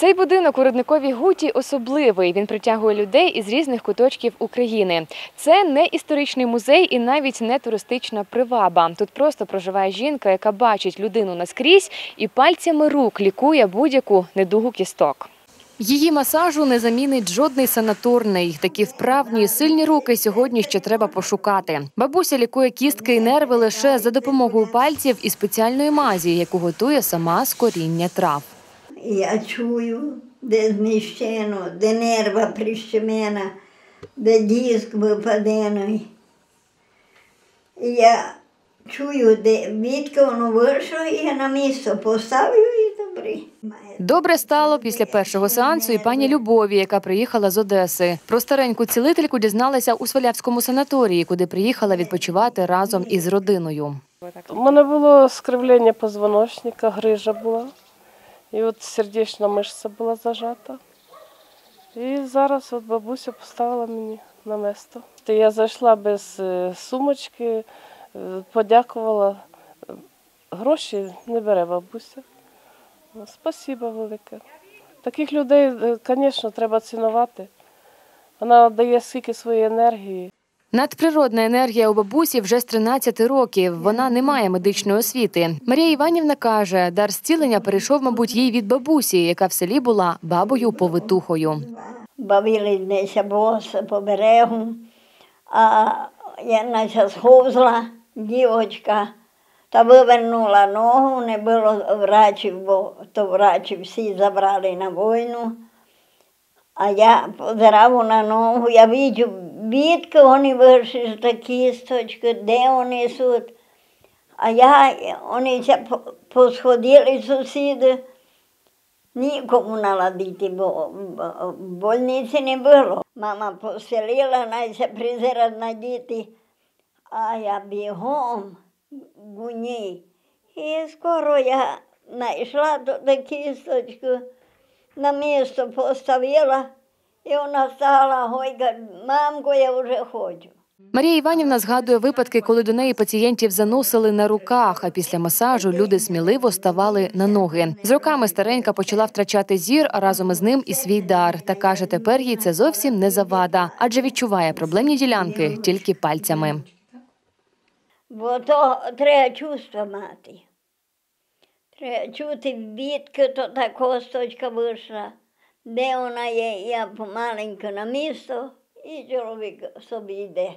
Цей будинок у Рудниковій Гуті особливий. Він притягує людей із різних куточків України. Це не історичний музей і навіть не туристична приваба. Тут просто проживає жінка, яка бачить людину наскрізь і пальцями рук лікує будь-яку недугу кісток. Її масажу не замінить жодний санаторний. Такі вправні, сильні руки сьогодні ще треба пошукати. Бабуся лікує кістки і нерви лише за допомогою пальців і спеціальної мазі, яку готує сама з коріння трав. Я чую, де зміщено, де нерва прищемена, де диск випадений. Я чую, де відки воно вийшло, і я на місце поставлю і добре. Добре стало після першого сеансу і пані Любові, яка приїхала з Одеси. Про стареньку цілительку дізналася у Свалявському санаторії, куди приїхала відпочивати разом із родиною. У мене було скривлення позвоночника, грижа була. І от сердечна мишця була зажата. І зараз от бабуся поставила мені на місто. Я зайшла без е, сумочки, е, подякувала. Гроші не бере бабуся. Спасибо велике. Таких людей, звісно, треба цінувати. Вона дає скільки своєї енергії. Надприродна енергія у бабусі вже з 13 років. Вона не має медичної освіти. Марія Іванівна каже, дар зцілення перейшов, мабуть, їй від бабусі, яка в селі була бабою повитухою. Бавили десь боса по берегу, а я наче сховзла дівочка та вивернула ногу, не було врачів, бо то врачі всі забрали на війну. А я позирав на ногу, я бачу, bitke oni vrši za ta kistočka, gde oni su, a ja, oni se po, poshodili su side, nije komunala bo, bo, bolnice ne bilo. Mama poselila, naj se prizerat na djeti, a ja bi hom gunji. I skoro ja naišla do te kistočka, na mjesto postavila, і вона стала гойка, мамко, я вже хочу. Марія Іванівна згадує випадки, коли до неї пацієнтів заносили на руках, а після масажу люди сміливо ставали на ноги. З роками старенька почала втрачати зір, а разом із ним і свій дар. Та каже, тепер їй це зовсім не завада, адже відчуває проблемні ділянки тільки пальцями. Бо то треба чувство мати. Треба чути, відки то та косточка вийшла, gde ona je, ja pomalenko na mjesto i čovjek sobi ide.